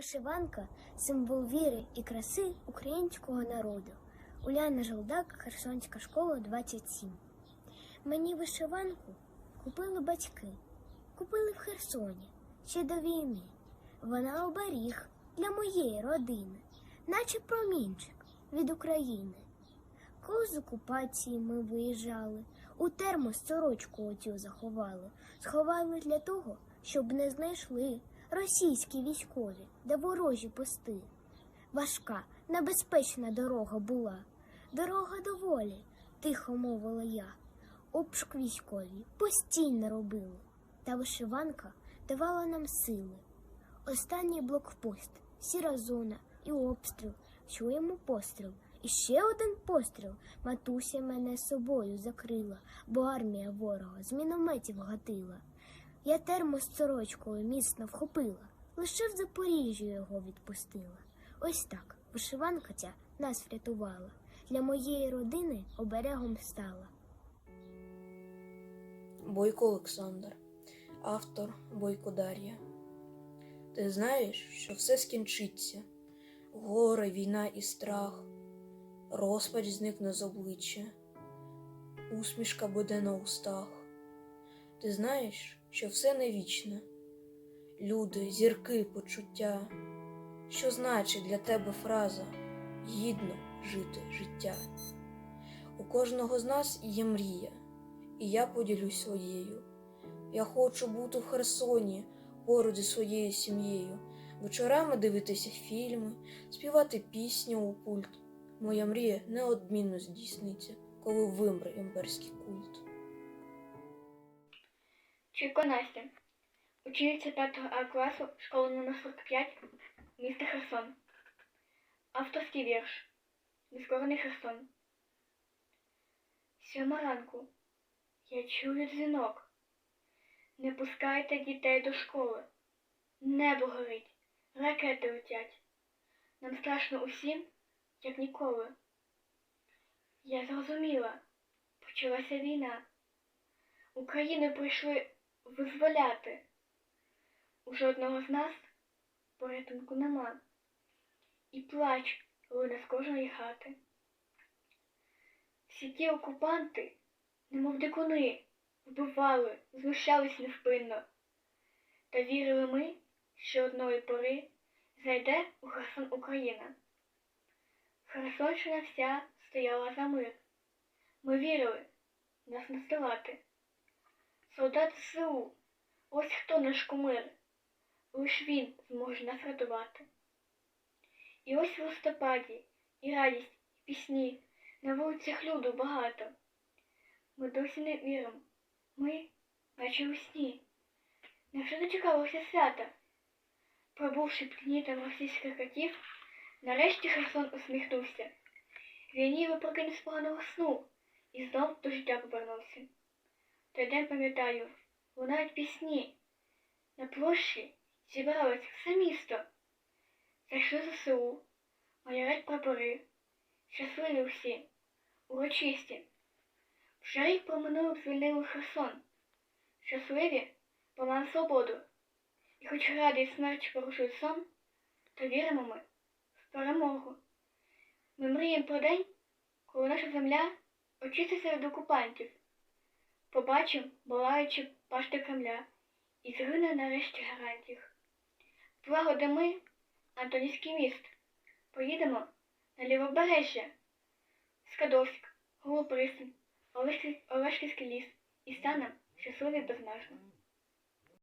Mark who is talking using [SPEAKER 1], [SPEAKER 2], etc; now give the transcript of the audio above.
[SPEAKER 1] Вишиванка символ віри і краси українського народу. Уляна Жолдак, Херсонська школа 27. Мені вишиванку купили батьки. Купили в Херсоні ще до війни. Вона оберіг для моєї родини, наче промінчик від України. Коли з окупації ми виїжджали, у термос сорочку оцю заховали. Сховали для того, щоб не знайшли російські військові, де ворожі пости. Важка, небезпечна дорога була. Дорога до волі, тихо мовила я. Обшук військові постійно робили, та вишиванка давала нам сили. Останній блокпост, сіра зона і обстріл. Чуємо постріл. І ще один постріл. Матуся мене собою закрила, бо армія ворога з мінометів гатила. Я термос сорочкою міцно вхопила, лише в Запоріжжю його відпустила. Ось так вишиванка ця нас врятувала. Для моєї родини оберегом стала.
[SPEAKER 2] Бойко Олександр, автор Бойко Дар'я. Ти знаєш, що все скінчиться, горе, війна і страх, розпач зникне з обличчя, усмішка буде на устах. Ти знаєш, що все не вічне, люди, зірки, почуття, що значить для тебе фраза гідно жити життя. У кожного з нас є мрія і я поділюсь своєю. Я хочу бути в Херсоні поруч зі своєю сім'єю, вечорами дивитися фільми, співати пісні у пульт. Моя мрія неодмінно здійсниться, коли вимре імперський культ.
[SPEAKER 3] Чуйко Настя, учениця 5 А класу школи номер 45, місто Херсон. Авторський вірш. Нескорений Херсон. Сьома ранку. Я чую дзвінок. Не пускайте дітей до школи. Небо горить, ракети летять. Нам страшно усім, як ніколи. Я зрозуміла, почалася війна. Україну прийшли визволяти. У жодного з нас порятунку нема. І плач луне з кожної хати. Всі ті окупанти, немов дикуни, вбивали, знущались невпинно. Та вірили ми, що одної пори зайде у Херсон Україна. Херсонщина вся стояла за мир. Ми вірили нас не здолати. Солдат ЗСУ, ось хто наш кумир, лиш він зможе нас рятувати. І ось в листопаді і радість, і пісні, на вулицях люду багато. Ми досі не віримо, ми, наче у сні. Невже дочекалося свята? Пробувши під гнітом російських катів, нарешті Херсон усміхнувся. Війні випрокинув з поганого сну і знов до життя повернувся. Той день пам'ятаю, лунають пісні. На площі зібралось все місто. Зайшли ЗСУ, майорять прапори, щасливі всі, урочисті. Вже рік проминув звільнили Херсон. Щасливі, маємо свободу. І хоч радий смерть порушує сон, то віримо ми в перемогу. Ми мріємо про день, коли наша земля очиститься від окупантів. Побачим, балаючи пашти Кремля, і згине нарешті гарантів. Благо ми, Антонівський міст, поїдемо на лівобережжя, Скадовськ, Голоприсень, Олешківський ліс і станемо щасливі безмежно.